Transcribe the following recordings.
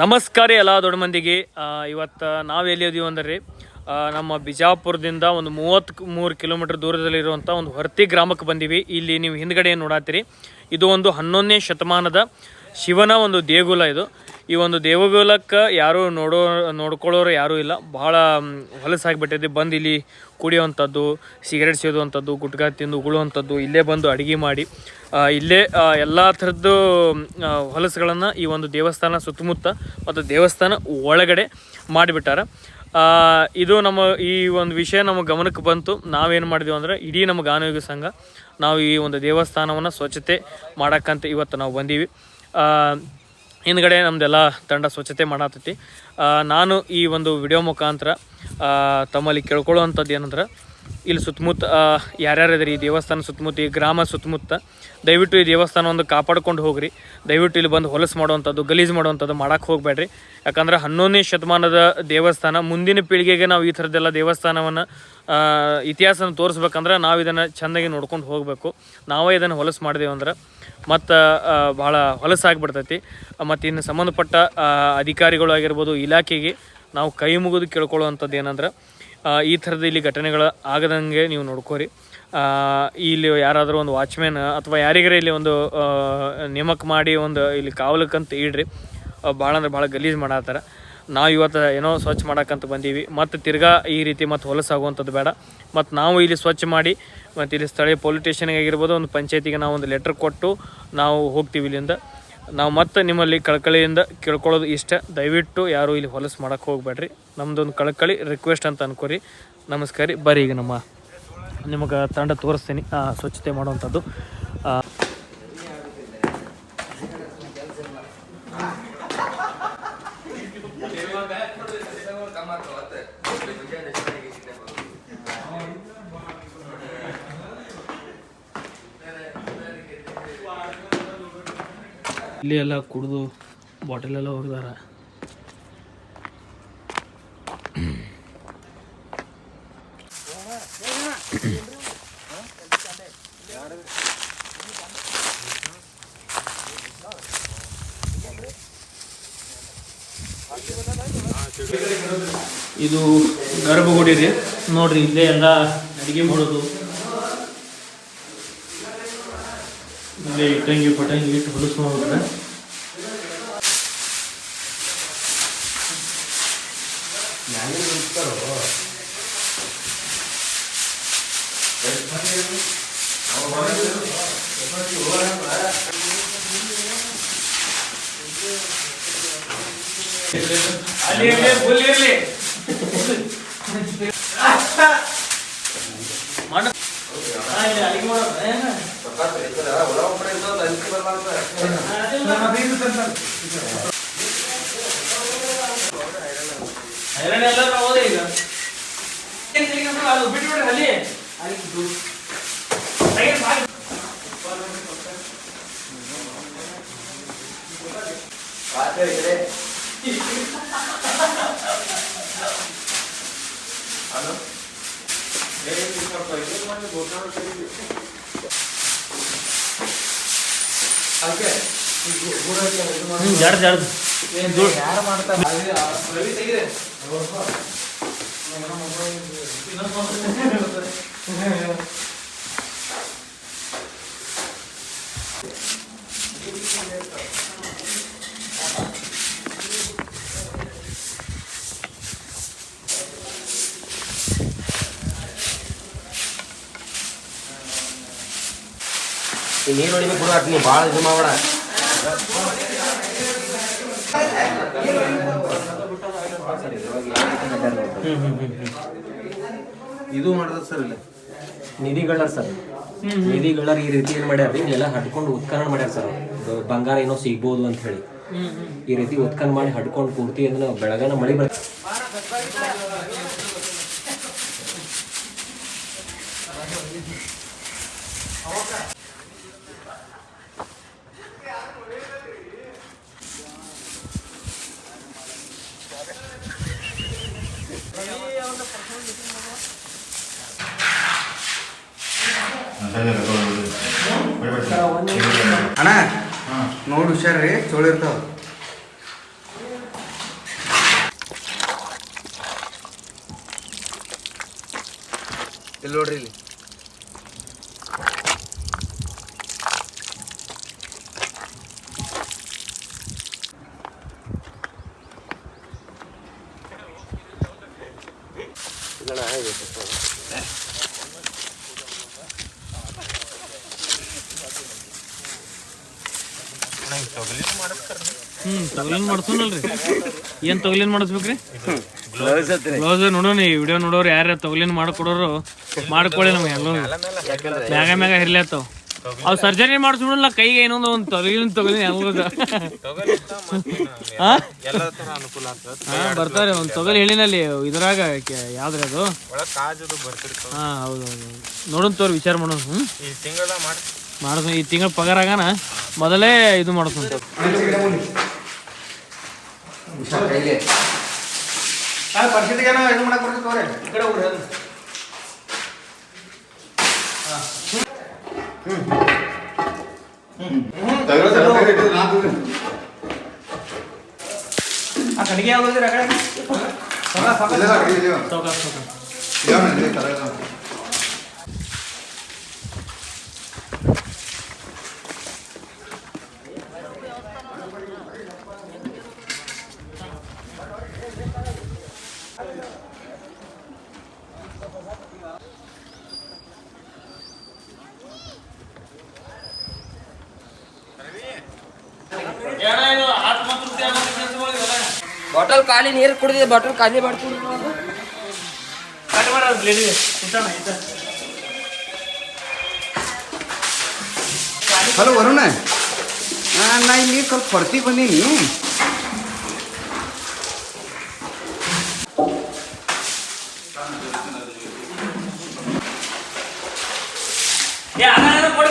ನಮಸ್ಕಾರ ಎಲ್ಲ ದೊಡ್ಡ ಮಂದಿಗೆ. ಇವತ್ತು ನಾವು ಎಲ್ಲಿ ಇದೀವಿ ಅಂದ್ರೆ ನಮ್ಮ ಬಿಜಾಪುರದಿಂದ ಒಂದು ಮೂವತ್ತು ಮೂರು ಕಿಲೋಮೀಟರ್ ದೂರದಲ್ಲಿರುವಂಥ ಒಂದು ಹೊರ್ತಿ ಗ್ರಾಮಕ್ಕೆ ಬಂದೀವಿ. ಇಲ್ಲಿ ನೀವು ಹಿಂದ್ಗಡೆ ನೋಡಾತೀರಿ. ಇದು ಒಂದು ಹನ್ನೊಂದನೇ ಶತಮಾನದ ಶಿವನ ಒಂದು ದೇಗುಲ ಇದು. ಈ ಒಂದು ದೇವಗುಲಕ್ಕೆ ಯಾರು ನೋಡೋ, ನೋಡ್ಕೊಳ್ಳೋರು ಯಾರೂ ಇಲ್ಲ. ಬಹಳ ಹೊಲಸಾಗಿಬಿಟ್ಟಿದೆ ಬಂದು ಇಲ್ಲಿ ಕುಡಿಯುವಂಥದ್ದು ಸಿಗರೇಟ್ ಸೇದುವಂಥದ್ದು, ಗುಟ್ಕಾ ತಿಂದು ಉಗುಳುವಂಥದ್ದು, ಇಲ್ಲೇ ಬಂದು ಅಡುಗೆ ಮಾಡಿ ಇಲ್ಲೇ ಎಲ್ಲ ಥರದ್ದು ಹೊಲಸುಗಳನ್ನು ಈ ಒಂದು ದೇವಸ್ಥಾನ ಸುತ್ತಮುತ್ತ ಮತ್ತು ದೇವಸ್ಥಾನ ಒಳಗಡೆ ಮಾಡಿಬಿಟ್ಟಾರ. ಇದು ನಮ್ಮ, ಈ ಒಂದು ವಿಷಯ ನಮ್ಮ ಗಮನಕ್ಕೆ ಬಂತು. ನಾವೇನು ಮಾಡಿದೆವು ಅಂದ್ರೆ ಇಡೀ ನಮ್ಮ ಗಾನಯೋಗ ಸಂಘ ನಾವು ಈ ಒಂದು ದೇವಸ್ಥಾನವನ್ನು ಸ್ವಚ್ಛತೆ ಮಾಡೋಕ್ಕಂತ ಇವತ್ತು ನಾವು ಬಂದೀವಿ. ಹಿಂದ್ಗಡೆ ನಮ್ದೆಲ್ಲ ತಂಡ ಸ್ವಚ್ಛತೆ ಮಾಡತ್ತೈತಿ ನಾನು ಈ ಒಂದು ವಿಡಿಯೋ ಮುಖಾಂತರ ತಮ್ಮಲ್ಲಿ ಕೇಳ್ಕೊಳ್ಳುವಂಥದ್ದು ಏನಂದ್ರೆ, ಇಲ್ಲಿ ಸುತ್ತಮುತ್ತ ಯಾರ್ಯಾರು ಇದ್ರಿ ಈ ದೇವಸ್ಥಾನ ಸುತ್ತಮುತ್ತ, ಈ ಗ್ರಾಮ ಸುತ್ತಮುತ್ತ, ದಯವಿಟ್ಟು ಈ ದೇವಸ್ಥಾನ ಒಂದು ಕಾಪಾಡ್ಕೊಂಡು ಹೋಗ್ರಿ. ದಯವಿಟ್ಟು ಇಲ್ಲಿ ಬಂದು ಹೊಲಸು ಮಾಡುವಂಥದ್ದು, ಗಲೀಜು ಮಾಡುವಂಥದ್ದು ಮಾಡೋಕ್ಕೆ ಹೋಗಬೇಡ್ರಿ. ಯಾಕಂದ್ರೆ ಹನ್ನೊಂದನೇ ಶತಮಾನದ ದೇವಸ್ಥಾನ, ಮುಂದಿನ ಪೀಳಿಗೆಗೆ ನಾವು ಈ ಥರದ್ದೆಲ್ಲ ದೇವಸ್ಥಾನವನ್ನು ಇತಿಹಾಸನ ತೋರಿಸ್ಬೇಕಂದ್ರೆ ನಾವು ಇದನ್ನು ಚೆಂದಾಗಿ ನೋಡ್ಕೊಂಡು ಹೋಗಬೇಕು. ನಾವೇ ಇದನ್ನು ಹೊಲಸು ಮಾಡಿದೆವು ಅಂದ್ರೆ ಮತ್ತು ಭಾಳ ಹೊಲಸಾಗ್ಬಿಡ್ತೈತಿ. ಮತ್ತು ಇನ್ನು ಸಂಬಂಧಪಟ್ಟ ಅಧಿಕಾರಿಗಳು ಆಗಿರ್ಬೋದು, ಇಲಾಖೆಗೆ ನಾವು ಕೈ ಮುಗಿದು ಕೇಳ್ಕೊಳ್ಳುವಂಥದ್ದು ಏನಂದ್ರೆ ಈ ಥರದ ಇಲ್ಲಿ ಘಟನೆಗಳು ಆಗದಂಗೆ ನೀವು ನೋಡ್ಕೋರಿ. ಇಲ್ಲಿ ಯಾರಾದರೂ ಒಂದು ವಾಚ್ಮ್ಯಾನ್ ಅಥವಾ ಯಾರಿಗಾರ ಇಲ್ಲಿ ಒಂದು ನೇಮಕ ಮಾಡಿ ಒಂದು ಇಲ್ಲಿ ಕಾವಲಕ್ಕಂತ ಇಡ್ರಿ. ಭಾಳ ಅಂದ್ರೆ ಭಾಳ ಗಲೀಜು ಮಾಡತ್ತಾರ. ನಾವು ಇವತ್ತು ಏನೋ ಸ್ವಚ್ಛ ಮಾಡೋಕ್ಕಂತ ಬಂದೀವಿ. ಮತ್ತು ತಿರ್ಗಾ ಈ ರೀತಿ ಮತ್ತು ಹೊಲಸಾಗುವಂಥದ್ದು ಬೇಡ. ಮತ್ತು ನಾವು ಇಲ್ಲಿ ಸ್ವಚ್ಛ ಮಾಡಿ, ಮತ್ತು ಇಲ್ಲಿ ಸ್ಥಳೀಯ ಪೊಲೀಸ್ ಸ್ಟೇಷನ್ಗೆ ಆಗಿರ್ಬೋದು, ಒಂದು ಪಂಚಾಯತಿಗೆ ನಾವು ಒಂದು ಲೆಟ್ರ್ ಕೊಟ್ಟು ನಾವು ಹೋಗ್ತೀವಿ ಇಲ್ಲಿಂದ. ನಾವು ಮತ್ತೆ ನಿಮ್ಮಲ್ಲಿ ಕಳಕಳಿಯಿಂದ ಕೇಳ್ಕೊಳ್ಳೋದು ಇಷ್ಟ. ದಯವಿಟ್ಟು ಯಾರೂ ಇಲ್ಲಿ ಹೊಲಸು ಮಾಡೋಕ್ಕೆ ಹೋಗ್ಬೇಡ್ರಿ. ನಮ್ಮದೊಂದು ಕಳಕಳಿ ರಿಕ್ವೆಸ್ಟ್ ಅಂತ ಅನ್ಕೋರಿ. ನಮಸ್ಕಾರ. ರೀ ಬರ್ರಿ ಈಗ ನಮ್ಮ, ನಿಮಗೆ ತಂಡ ತೋರಿಸ್ತೀನಿ. ಸ್ವಚ್ಛತೆ ಮಾಡುವಂಥದ್ದು. ಇಲ್ಲಿ ಎಲ್ಲ ಕುಡಿದು ಬಾಟಲ್ ಎಲ್ಲ ಹೊಡೆದಾರ ಇದು ಗರ್ಭಗುಡಿ ರೀ ನೋಡ್ರಿ ಇಲ್ಲೇ ಎಲ್ಲ ಅಡಿಗೆ ಮಾಡೋದು. ಇಲ್ಲೇ ಇಟ್ಟಂಗಿ ಪಟ್ಟಂಗಿ ಇಟ್ಟು ಹೊಲಸು ಮಾಡ್ಬಿಟ್ರೆ ಅಲ್ಲಿ ಫುಲ್ ಇರ್ಲಿ. ಮಾಡ ಮಾಡೋದು? ಹೈರಾಣ ಎಲ್ಲರೂ ಹೋದೆ ಈಗ ಏನ್ ತಿರ್ಗಾಡ್ತಾರೆ? ಅದು ಬಿಟ್ಬಿಡ್ರಿ ಅಲ್ಲಿ ಅಲ್ಲಿ ದು- ತೆಗೀರಿ ಬಾಯಿ. ಹ್ಮ್, ಜಡ್ದ್ ಜಡ್ದ್. ಧೂಳ್. ಈ ನೀರು ಹೊಡಿಬೇಕು ಬಿಡು ಅಟ್ ನೀ ಭಾಳ ಇದು. ಇದು ಮಾಡಿದ ಸರ್ ಇಲ್ಲ. ನಿಧಿಗಳರ್ ಸರ್. ನಿಧಿಗಳರ್ ಈ ರೀತಿ ಏನ್ ಮಾಡ್ಯಾರ ಇಲ್ಲೆಲ್ಲ ಹಡ್ಕೊಂಡು ಉತ್ಖನನ ಮಾಡ್ಯಾರ ಸರ್ ಬಂಗಾರ ಏನೋ ಸಿಗ್ಬೋದು ಅಂತ ಹೇಳಿ. ಈ ರೀತಿ ಉತ್ಖನನ ಮಾಡಿ ಹಡ್ಕೊಂಡು ಪೂರ್ತಿ ಅದನ್ನ ಬೆಳಗನ ಮಳಿ ಬರ್ ಅಣ್ಣ ನೋಡಿ ಚೋಳಿ ಚೋಳಿರ್ತಾವ ಇಲ್ಲಿ ನೋಡ್ರಿ ಇಲ್ಲಿ. ಹ್ಮ್, ತೊಗಲಿನ್ ಮಾಡ್ಸೋನಲ್ರಿ. ಏನ್ ತಗಲಿನ್ ಮಾಡಿಸ್ಬೇಕ್ರಿ? ಬ್ಲೌಸ್ ನೋಡೋಣ, ಈ ವಿಡಿಯೋ ನೋಡೋರು ಯಾರ್ಯಾರು ತಗಲಿನ್ ಮಾಡ್ಕೊಡೋರು ಮಾಡ್ಕೊಳ್ಳಿ ನಮ್ಗೆ ಎಲ್ಲರೂ. ಮ್ಯಾಗ ಮ್ಯಾಗ ಹಿರ್ಲಾತಾವ ಅವ್ ಸರ್ಜರಿ ಮಾಡಿಸ್ಬಿಡಲ್ಲ ಕೈಗೆ ಏನೊಂದು ಒಂದು ತೊಗಲಿನ ತೊಗಲಿನ ಬರ್ತಾರೆ ಒಂದು ತೊಗಲಿ ಹೇಳಿನಲ್ಲಿ ಇದ್ರಾಗ ಯಾವ್ದ್ರ ಅದು? ಹಾ ಹೌದು ಹೌದು. ನೋಡೋಣ ತೋರ್ ವಿಚಾರ ಮಾಡೋಣ. ಹ್ಮ್? ಈ ತಿಂಗಳ ಮಾಡಿ ಮಾಡಿಸ್ ಈ ತಿಂಗಳ ಪಗಾರ ಆಗಾನ ಮೊದಲೇ ಇದು ಮಾಡಿಸ್ಕೊಂತ ಕಡೆಗೆ ಯಾವ್ದು ಆ ಕಡೆ ಸಾವ್ಕಾಸ್ ಸಾವ್ಕಾಸ್. ಬಾಟಲ್ ಖಾಲಿ ನೀರು ಕುಡಿದಿದೆ ಬಾಟಲ್ ಖಾಲಿ ಮಾಡ್ಕೊಂಡು ಕಟ್ ಮಾಡೋದು ಲೇಡಿ ಕುಂತಾನ ಆಯ್ತಾ ಹಲೋ ವರುಣ ಆ, ನಾ ಇಲ್ಲಿ ಸ್ವಲ್ಪ ಹೊರತಿ ಬಂದೀನಿ. ಏ ಅನ್ನ ಕೊಡಿ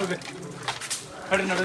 ಕಡೆ ನಡುವೆ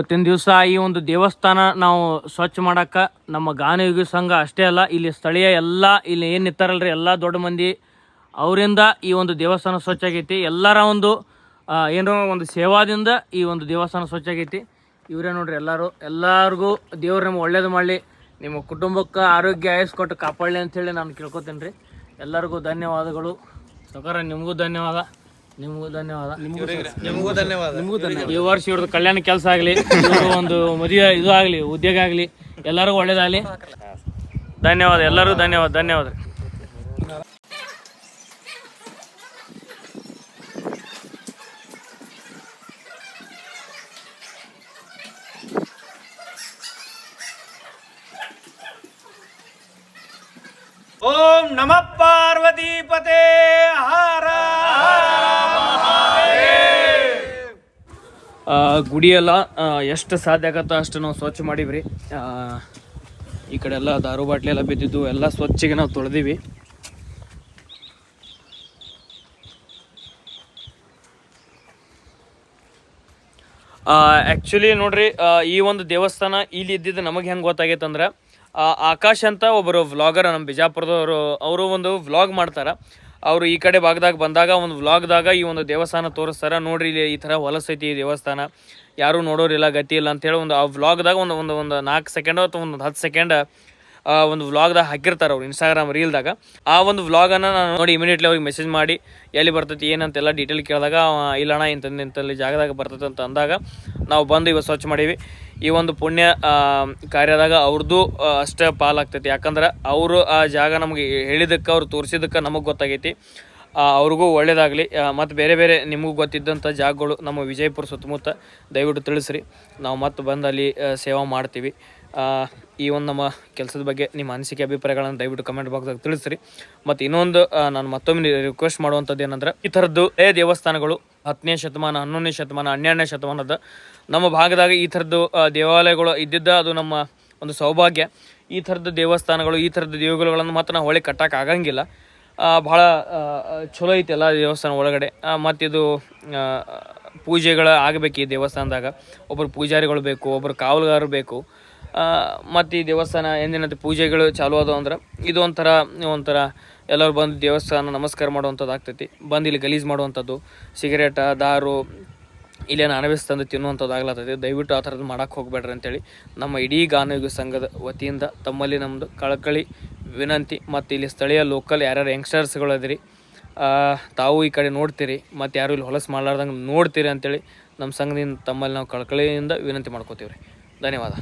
ಇವತ್ತಿನ ದಿವಸ ಈ ಒಂದು ದೇವಸ್ಥಾನ ನಾವು ಸ್ವಚ್ಛ ಮಾಡಕ್ಕೆ ನಮ್ಮ ಗಾನಯುಗಿ ಸಂಘ ಅಷ್ಟೇ ಅಲ್ಲ, ಇಲ್ಲಿ ಸ್ಥಳೀಯ ಎಲ್ಲ, ಇಲ್ಲಿ ಏನು ನಿಂತಾರಲ್ರಿ ಎಲ್ಲ ದೊಡ್ಡ ಮಂದಿ ಅವರಿಂದ ಈ ಒಂದು ದೇವಸ್ಥಾನ ಸ್ವಚ್ಛ ಆಗೈತಿ. ಎಲ್ಲರ ಒಂದು ಏನೋ ಒಂದು ಸೇವಾದಿಂದ ಈ ಒಂದು ದೇವಸ್ಥಾನ ಸ್ವಚ್ಛ ಆಗೈತಿ. ಇವರೇ ನೋಡ್ರಿ ಎಲ್ಲರೂ, ಎಲ್ಲರಿಗೂ ದೇವ್ರು ನಮ್ಗೆ ಒಳ್ಳೇದು ಮಾಡಲಿ. ನಿಮ್ಮ ಕುಟುಂಬಕ್ಕೆ ಆರೋಗ್ಯ ಆಯಸ್ ಕೊಟ್ಟು ಕಾಪಾಡಲಿ ಅಂತೇಳಿ ನಾನು ಕೇಳ್ಕೊತೀನಿ ರೀ ಎಲ್ಲರಿಗೂ ಧನ್ಯವಾದಗಳು. ಸಕಾರ, ನಿಮಗೂ ಧನ್ಯವಾದ. ನಿಮಗೂ ಧನ್ಯವಾದ. ನಿಮಗೂ ಧನ್ಯವಾದ. ನಿಮಗೂ ಈ ವರ್ಷ ಇವ್ರದ್ದು ಕಲ್ಯಾಣ ಕೆಲಸ ಆಗಲಿ ಒಂದು ಮದುವೆ ಇದು ಆಗಲಿ ಉದ್ಯೋಗ ಆಗಲಿ ಎಲ್ಲರಿಗೂ ಒಳ್ಳೇದಾಗಲಿ. ಧನ್ಯವಾದ ಎಲ್ಲರೂ ಧನ್ಯವಾದ ಧನ್ಯವಾದ. ಓಂ ನಮ ಪಾರ್ವತಿ ಹಾರ ಗುಡಿಯೆಲ್ಲ ಎಷ್ಟು ಸಾಧ್ಯ ಆಗತ್ತೋ ಅಷ್ಟು ನಾವು ಸ್ವಚ್ಛ ಮಾಡಿವ್ರಿ. ಈ ಕಡೆ ಎಲ್ಲ ದಾರು ಬಾಟ್ಲಿ ಎಲ್ಲ ಬಿದ್ದಿದ್ದು, ಎಲ್ಲ ಸ್ವಚ್ಛಗೆ ನಾವು ತೊಳೆದೀವಿ. ಆ್ಯಕ್ಚುಲಿ ನೋಡ್ರಿ ಈ ಒಂದು ದೇವಸ್ಥಾನ ಇಲ್ಲಿ ಇದ್ದಿದ್ದು ನಮಗೆ ಹೆಂಗೆ ಗೊತ್ತಾಗೈತೆ ಅಂದ್ರೆ ಆಕಾಶ್ ಅಂತ ಒಬ್ಬರು ವ್ಲಾಗರ್ ನಮ್ಮ ಬಿಜಾಪುರದವರು, ಅವರು ಒಂದು ವ್ಲಾಗ್ ಮಾಡ್ತಾರೆ. ಅವರು ಈ ಕಡೆ ಭಾಗದಾಗ ಬಂದಾಗ, ಒಂದು ವ್ಲಾಗ್ದಾಗ ಈ ಒಂದು ದೇವಸ್ಥಾನ ತೋರಿಸ್ತಾರೆ. ನೋಡ್ರಿ ಇಲ್ಲಿ ಈ ಥರ ಹೊಲಸೈತಿ ಈ ದೇವಸ್ಥಾನ. ಯಾರೂ ನೋಡೋರಿಲ್ಲ, ಗತಿ ಇಲ್ಲ ಅಂತೇಳಿ ಒಂದು ಆ ವ್ಲಾಗ್ದಾಗ ಒಂದು ಒಂದು ಒಂದು ನಾಲ್ಕು ಸೆಕೆಂಡ್ ಅಥವಾ ಒಂದು ಹತ್ತು ಸೆಕೆಂಡ್ ಒಂದು ವ್ಲಾಗ್ದಾಗ ಹಾಕಿರ್ತಾರೆ ಅವ್ರು ಇನ್ಸ್ಟಾಗ್ರಾಮ್ ರೀಲ್ದಾಗ ಆ ಒಂದು ವ್ಲಾಗನ್ನು ನಾನು ನೋಡಿ ಇಮಿಡಿಯೇಟ್ಲಿ ಅವ್ರಿಗೆ ಮೆಸೇಜ್ ಮಾಡಿ, ಎಲ್ಲಿ ಬರ್ತೈತಿ, ಏನಂತೆಲ್ಲ ಡೀಟೇಲ್ ಕೇಳಿದಾಗ ಇಲ್ಲ ಇಲ್ಲಣ್ಣ ಇಂಥದ್ದು ಇಂಥಲ್ಲಿ ಜಾಗದಾಗ ಬರ್ತೈತೆ ಅಂತ ಅಂದಾಗ, ನಾವು ಬಂದು ಇವತ್ತು ಸ್ವಚ್ಛ ಮಾಡೀವಿ ಈ ಒಂದು ಪುಣ್ಯ ಕಾರ್ಯದಾಗ ಅವ್ರದ್ದು ಅಷ್ಟೇ ಪಾಲಾಗ್ತೈತಿ. ಯಾಕಂದ್ರೆ ಅವರು ಆ ಜಾಗ ನಮಗೆ ಹೇಳಿದಕ್ಕೆ, ಅವ್ರು ತೋರಿಸಿದ್ದಕ್ಕೆ ನಮಗೆ ಗೊತ್ತಾಗೈತಿ. ಅವ್ರಿಗೂ ಒಳ್ಳೇದಾಗಲಿ. ಮತ್ತು ಬೇರೆ ಬೇರೆ ನಿಮಗೂ ಗೊತ್ತಿದ್ದಂಥ ಜಾಗಗಳು ನಮ್ಮ ವಿಜಯಪುರ ಸುತ್ತಮುತ್ತ ದಯವಿಟ್ಟು ತಿಳಿಸ್ರಿ. ನಾವು ಮತ್ತೆ ಬಂದು ಅಲ್ಲಿ ಸೇವಾ ಮಾಡ್ತೀವಿ. ಈ ಒಂದು ನಮ್ಮ ಕೆಲಸದ ಬಗ್ಗೆ ನಿಮ್ಮ ಅನಿಸಿಕೆ, ಅಭಿಪ್ರಾಯಗಳನ್ನು ದಯವಿಟ್ಟು ಕಮೆಂಟ್ ಬಾಕ್ಸ್ದಾಗ ತಿಳಿಸ್ರಿ. ಮತ್ತು ಇನ್ನೊಂದು ನಾನು ಮತ್ತೊಮ್ಮೆ ರಿಕ್ವೆಸ್ಟ್ ಮಾಡುವಂಥದ್ದು ಏನಂದ್ರೆ, ಈ ಥರದ್ದು ಏ ದೇವಸ್ಥಾನಗಳು ಹತ್ತನೇ ಶತಮಾನ, ಹನ್ನೊಂದನೇ ಶತಮಾನ, ಹನ್ನೆರಡನೇ ಶತಮಾನದ ನಮ್ಮ ಭಾಗದಾಗ ಈ ಥರದ್ದು ದೇವಾಲಯಗಳು ಇದ್ದಿದ್ದ ಅದು ನಮ್ಮ ಒಂದು ಸೌಭಾಗ್ಯ. ಈ ಥರದ ದೇವಸ್ಥಾನಗಳು, ಈ ಥರದ ದೇವಗಳನ್ನು ಮಾತ್ರ ನಾವು ಹೊಳೆ ಕಟ್ಟಕ್ಕೆ ಆಗಂಗಿಲ್ಲ. ಭಾಳ ಚಲೋ ಐತೆ ಎಲ್ಲ ದೇವಸ್ಥಾನ ಒಳಗಡೆ. ಮತ್ತಿದು ಪೂಜೆಗಳು ಆಗಬೇಕು ಈ ದೇವಸ್ಥಾನದಾಗ. ಒಬ್ಬರು ಪೂಜಾರಿಗಳು ಬೇಕು ಒಬ್ಬರು ಕಾವಲುಗಾರರು ಬೇಕು. ಮತ್ತು ಈ ದೇವಸ್ಥಾನ ಎಂದಿನಂತೆ ಪೂಜೆಗಳು ಚಾಲು ಆದವು ಅಂದ್ರೆ ಇದು ಒಂಥರ ಒಂಥರ ಎಲ್ಲರೂ ಬಂದು ದೇವಸ್ಥಾನ ನಮಸ್ಕಾರ ಮಾಡುವಂಥದ್ದು ಆಗ್ತೈತಿ. ಬಂದು ಇಲ್ಲಿ ಗಲೀಜು ಮಾಡುವಂಥದ್ದು ಸಿಗರೇಟ ದಾರು ಇಲ್ಲೇ ನಾನ್ ವೆಜ್ ತಂದು ತಿನ್ನುವಂಥದ್ದು ಆಗ್ಲತ್ತೈತಿ. ದಯವಿಟ್ಟು ಆ ಥರದ್ದು ಮಾಡೋಕ್ಕೆ ಹೋಗ್ಬೇಡ್ರಿ ಅಂತೇಳಿ ನಮ್ಮ ಇಡೀ ಗಾನಯುಗ ಸಂಘದ ವತಿಯಿಂದ ತಮ್ಮಲ್ಲಿ ನಮ್ಮದು ಕಳಕಳಿ ವಿನಂತಿ, ಮತ್ತು ಇಲ್ಲಿ ಸ್ಥಳೀಯ ಲೋಕಲ್ ಯಾರ್ಯಾರು ಯಂಗ್ಸ್ಟರ್ಸ್ಗಳು ಅದಿರಿ ತಾವು ಈ ಕಡೆ ನೋಡ್ತೀರಿ, ಮತ್ತು ಯಾರು ಇಲ್ಲಿ ಹೊಲಸು ಮಾಡಲಾರ್ದಂಗೆ ನೋಡ್ತೀರಿ ಅಂತೇಳಿ ನಮ್ಮ ಸಂಘದಿಂದ ತಮ್ಮಲ್ಲಿ ನಾವು ಕಳಕಳಿಯಿಂದ ವಿನಂತಿ ಮಾಡ್ಕೋತೀವಿ ರೀ ಧನ್ಯವಾದ.